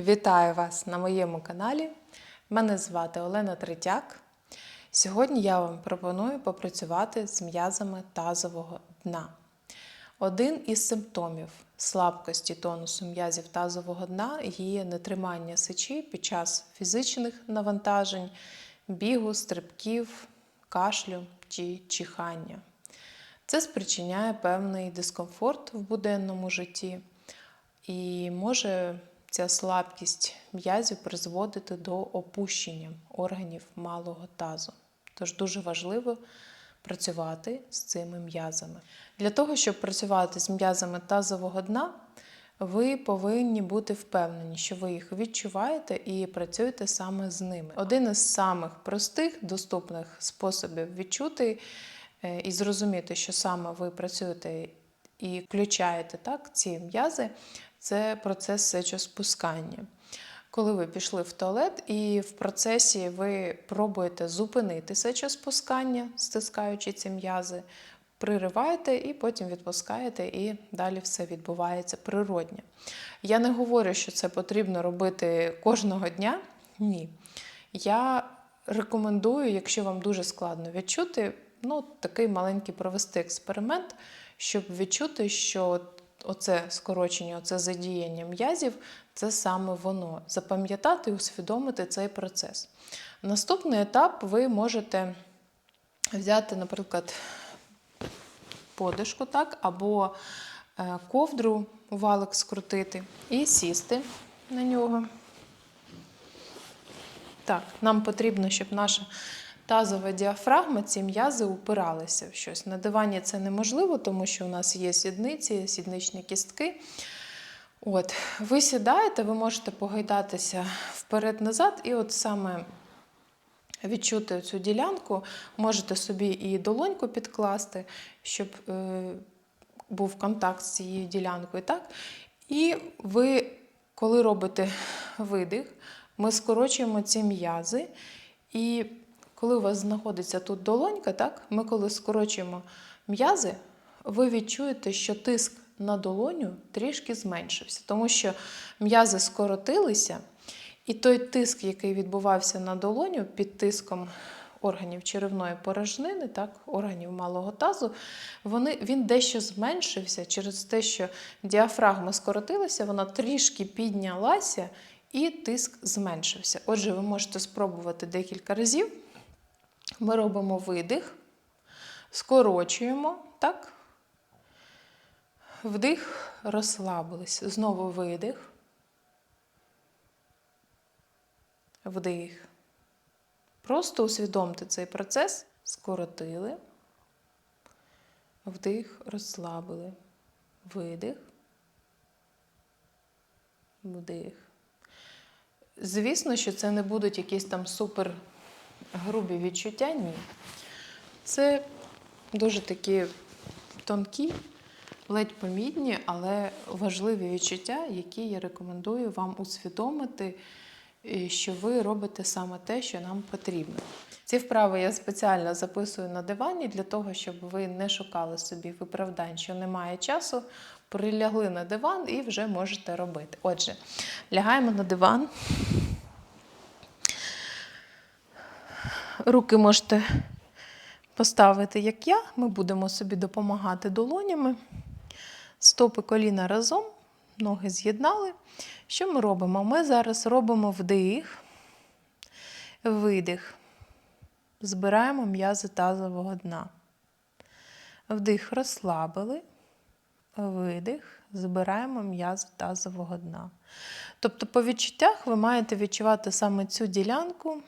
Вітаю вас на моєму каналі. Мене звати Олена Третяк. Сьогодні я вам пропоную попрацювати з м'язами тазового дна. Один із симптомів слабкості тонусу м'язів тазового дна є нетримання сечі під час фізичних навантажень, бігу, стрибків, кашлю чи чихання. Це спричиняє певний дискомфорт в буденному житті і може ця слабкість м'язів призводити до опущення органів малого тазу. Тож дуже важливо працювати з цими м'язами. Для того, щоб працювати з м'язами тазового дна, ви повинні бути впевнені, що ви їх відчуваєте і працюєте саме з ними. Один із самих простих, доступних способів відчути е, і зрозуміти, що саме ви працюєте і включаєте так, ці м'язи, це процес сечоспускання. Коли ви пішли в туалет і в процесі ви пробуєте зупинити сечоспускання, стискаючи ці м'язи, пририваєте і потім відпускаєте, і далі все відбувається природньо. Я не говорю, що це потрібно робити кожного дня. Ні. Я рекомендую, якщо вам дуже складно відчути, ну, такий маленький провести експеримент, щоб відчути, що оце скорочення, оце задіяння м'язів це саме воно. Запам'ятати і усвідомити цей процес. Наступний етап ви можете взяти, наприклад, подушку, так, або е, ковдру, валик скрутити і сісти на нього. Так, нам потрібно, щоб наша тазова діафрагма, ці м'язи упиралися в щось. На дивані це неможливо, тому що у нас є сідниці, сідничні кістки. От, Ви сідаєте, ви можете погайдатися вперед-назад, і от саме відчути цю ділянку, можете собі і долоньку підкласти, щоб е, був контакт з цією ділянкою. так? І ви, коли робите видих, ми скорочуємо ці м'язи. І коли у вас знаходиться тут долонька, так, ми коли скорочуємо м'язи, ви відчуєте, що тиск на долоню трішки зменшився, тому що м'язи скоротилися, і той тиск, який відбувався на долоню під тиском органів черевної порожнини, так, органів малого тазу, вони, він дещо зменшився через те, що діафрагма скоротилася, вона трішки піднялася і тиск зменшився. Отже, ви можете спробувати декілька разів. Ми робимо видих, скорочуємо, так? Вдих, розслабились. Знову видих. Вдих. Просто усвідомте цей процес, скоротили. Вдих, розслабили. Видих. Вдих. Звісно, що це не будуть якісь там супер грубі відчуття, ні. Це дуже такі тонкі, ледь помітні, але важливі відчуття, які я рекомендую вам усвідомити, що ви робите саме те, що нам потрібно. Ці вправи я спеціально записую на дивані для того, щоб ви не шукали собі виправдань, що немає часу, прилягли на диван і вже можете робити. Отже, лягаємо на диван. Руки можете поставити, як я. Ми будемо собі допомагати долонями. Стопи коліна разом, ноги з'єднали. Що ми робимо? Ми зараз робимо вдих, видих. Збираємо м'язи тазового дна. Вдих, розслабили, видих, збираємо м'язи тазового дна. Тобто, по відчуттях ви маєте відчувати саме цю ділянку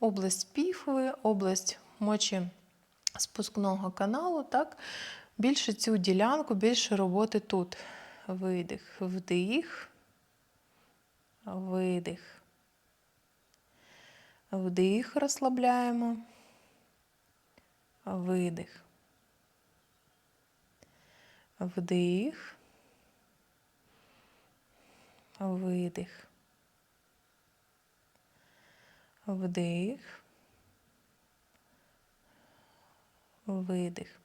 область піхви, область мочі спускного каналу, так? більше цю ділянку, більше роботи тут. Видих, вдих, видих. Вдих, розслабляємо, видих. Вдих, видих. Вдих. Видих.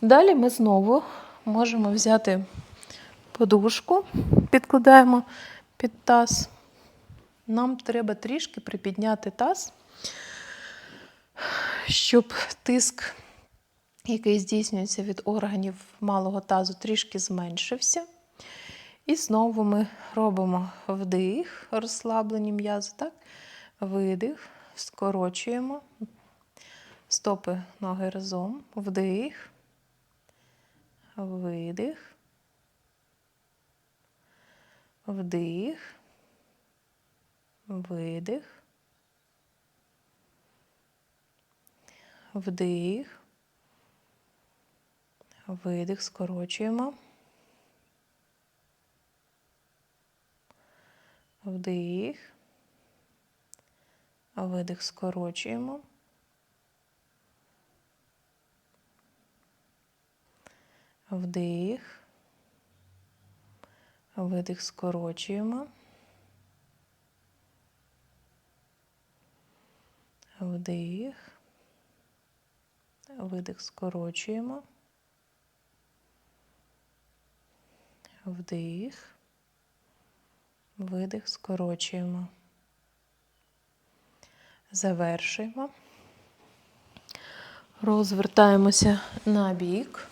Далі ми знову можемо взяти подушку, підкладаємо під таз. Нам треба трішки припідняти таз, щоб тиск, який здійснюється від органів малого тазу, трішки зменшився. І знову ми робимо вдих, розслаблені м'язи, так? Видих, скорочуємо. Стопи ноги разом, вдих, видих, вдих, видих, вдих, видих, скорочуємо. Вдих, видих, скорочуємо. Вдих, видих, скорочуємо. Вдих, видих, скорочуємо. Вдих, видих, скорочуємо. Завершуємо. Розвертаємося на бік.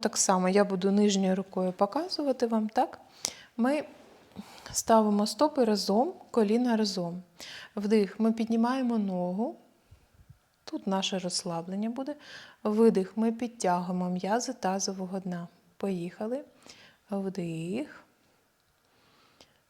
Так само я буду нижньою рукою показувати вам, так? Ми ставимо стопи разом, коліна разом. Вдих, ми піднімаємо ногу. Тут наше розслаблення буде. Видих, ми підтягуємо м'язи тазового дна. Поїхали. Вдих.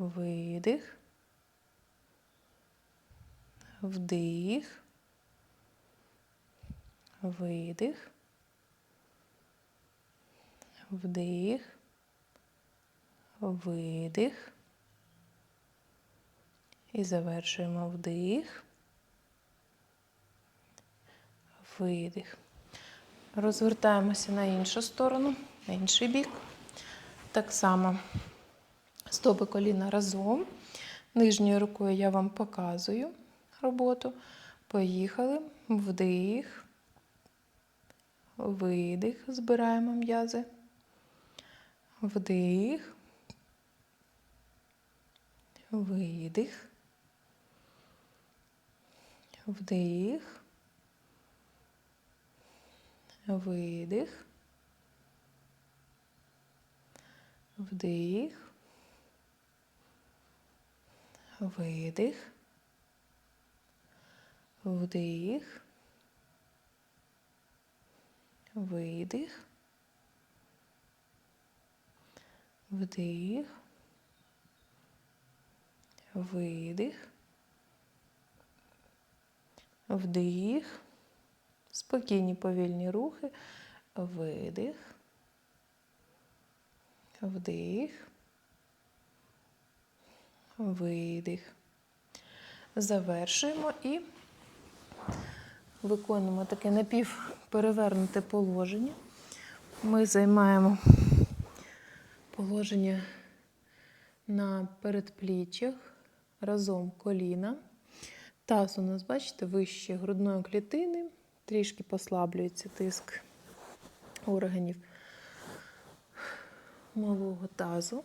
Видих. Вдих. Видих. Вдих. Видих. І завершуємо вдих. Видих. Розвертаємося на іншу сторону, на інший бік. Так само стопи коліна разом. Нижньою рукою я вам показую роботу. Поїхали. Вдих. Видих. Збираємо м'язи. Вдих. Видих. Вдих. Видих. Вдих. Видих. Вдих. Видих. Вдих. Видих. Вдих. Спокійні повільні рухи. Видих. Вдих. Видих. Завершуємо і виконуємо таке напівперевернуте положення. Ми займаємо положення на передпліччях разом коліна. Таз у нас, бачите, вище грудної клітини, трішки послаблюється тиск органів малого тазу.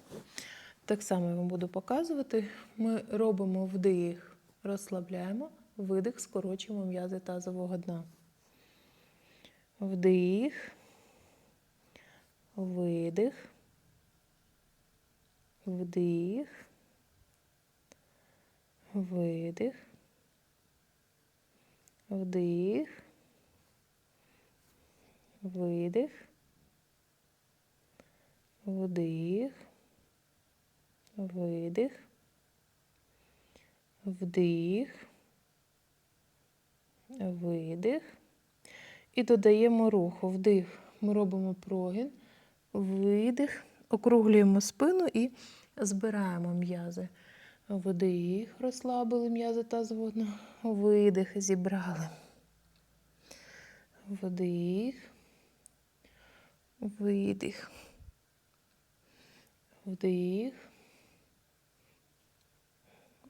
Так само я вам буду показувати. Ми робимо вдих, розслабляємо, видих, скорочуємо м'язи тазового дна. Вдих, видих, вдих, видих, вдих, видих, вдих, видих, вдих, видих. І додаємо руху. Вдих. Ми робимо прогін. видих. Округлюємо спину і збираємо м'язи. Вдих, розслабили м'язи тазового дна. Видих, зібрали. Вдих. Видих. Вдих.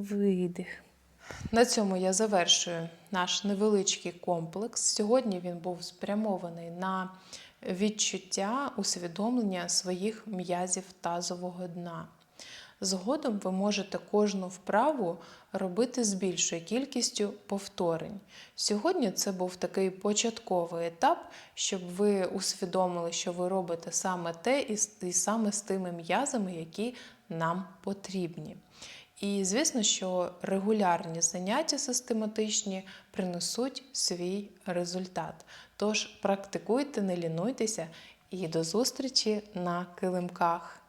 Видих. На цьому я завершую наш невеличкий комплекс. Сьогодні він був спрямований на відчуття усвідомлення своїх м'язів тазового дна. Згодом ви можете кожну вправу робити з більшою кількістю повторень. Сьогодні це був такий початковий етап, щоб ви усвідомили, що ви робите саме те і саме з тими м'язами, які нам потрібні. І звісно, що регулярні заняття систематичні принесуть свій результат. Тож практикуйте, не лінуйтеся і до зустрічі на килимках.